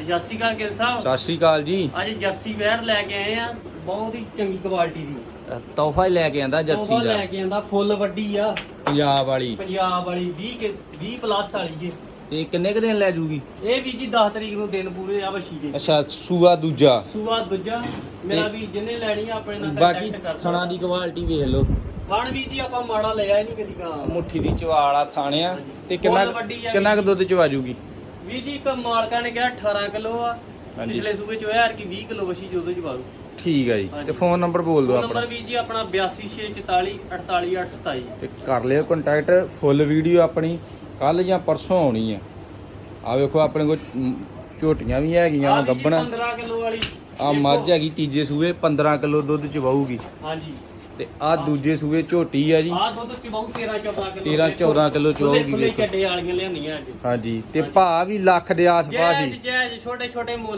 ਹਾਂਜੀ ਸਤਿ ਸ਼੍ਰੀ ਅਕਾਲ ਗਿਲ ਸਾਹਿਬ। ਸਤਿ ਸ਼੍ਰੀ ਅਕਾਲ ਜੀ। ਅੱਜ ਜਰਸੀ ਵੈਰ ਲੈ ਕੇ ਆਏ ਆ। ਬਹੁਤ ਹੀ ਚੰਗੀ ਕੁਆਲਿਟੀ ਦੀ। ਤੋਹਫਾ ਹੀ ਲੈ ਕੇ ਆਂਦਾ ਜਰਸੀ ਉਹ ਦਾ। ਲੈ ਕੇ ਆਂਦਾ ਫੁੱਲ ਵੱਡੀ ਆ। ਪੰਜਾਬ ਵਾਲੀ। ਪੰਜਾਬ ਵਾਲੀ 20 ਕੇ 20 ਪਲੱਸ ਵਾਲੀ ਜੇ। ਤੇ ਕਿੰਨੇ ਕੁ ਦਿਨ ਲੈ ਜੂਗੀ? ਇਹ ਵੀ ਜੀ 10 ਤਰੀਕ ਨੂੰ ਦਿਨ ਪੂਰੇ ਆ ਵਸ਼ੀ ਦੇ। ਅੱਛਾ ਸੂਆ ਦੂਜਾ। ਸੂਆ ਦੂਜਾ। ਮੇਰਾ ਵੀ ਜਿੰਨੇ ਲੈਣੀ ਆ ਆਪਣੇ ਨਾਲ ਬਾਕੀ contact ਕਰ ਥਣਾ ਦੀ ਕੁਆਲਿਟੀ ਵੇਖ ਲਓ। ਥਣ ਵੀ ਜੀ ਆਪਾਂ ਮਾੜਾ ਲਿਆ ਹੀ ਨਹੀਂ ਕਦੀ ਕਾ। ਮੁੱਠੀ ਦੀ ਚਵਾਲ ਆ ਥਾਣਿਆ। ਤੇ ਕਿੰਨਾ ਫੁੱਲ ਵੱਡੀ ਆ ਕਿੰਨਾ ਕੁ ਦੁੱਧ ਚਵਾ ਜੂਗੀ ਵੀ ਜੀ ਇੱਕ ਮਾਲਕਾਂ ਨੇ ਕਿਹਾ 18 ਕਿਲੋ ਆ। ਹਾਂਜੀ। ਪਿਛਲੇ ਸੂਬੇ ਚ ਹੋਇਆ ਕਿ 20 ਕਿਲੋ ਵਸ਼ੀ ਜਦੋਂ ਚ ਠੀਕ ਆ ਜੀ। ਹਾਂਜੀ। ਤੇ ਫੋਨ ਨੰਬਰ ਬੋਲ ਦਿਓ ਆਪਣਾ। ਨੰਬਰ ਵੀ ਜੀ ਆਪਣਾ 8264 48827 ਤੇ ਕਰ ਲਿਓ ਕੰਟੈਕਟ ਫੁੱਲ ਵੀਡੀਓ ਆਪਣੀ। ਕੱਲ ਜਾਂ ਪਰਸੋਂ ਆਉਣੀ ਆ। ਆ ਵੇਖੋ ਆਪਣੇ ਕੋਲ ਮ, ਝੋਟੀਆਂ ਵੀ ਹੈਗੀਆਂ ਵਾ ਗੱਬਣਾ। 15 ਕਿਲੋ ਵਾਲੀ। ਆ ਮੱਝ ਹੈਗੀ ਤੀਜੇ ਸੂਏ 15 ਕਿਲੋ ਦੁੱਧ ਚਵਾਊਗੀ ਹਾਂਜੀ। ਤੇ ਆ ਦੂਜੇ ਸੂਏ ਝੋਟੀ ਆ ਜੀ। ਆਹ ਦੁੱਧ ਚ ਬਹੁਤ 13 14 ਕਿਲੋ 13 14 ਕਿਲੋ ਚਵਾਊਗੀ ਖੁੱਲੇ ਚੱਡੇ ਵਾਲੀਆਂ ਲਿਆਂਦੀਆਂ ਅੱਜ। ਹਾਂਜੀ ਤੇ ਭਾ ਵੀ ਲੱਖ ਦੇ ਆਸ-ਪਾਸ ਹੀ। ਜੈ ਛੋਟੇ ਛੋਟੇ ਮੁੱਲ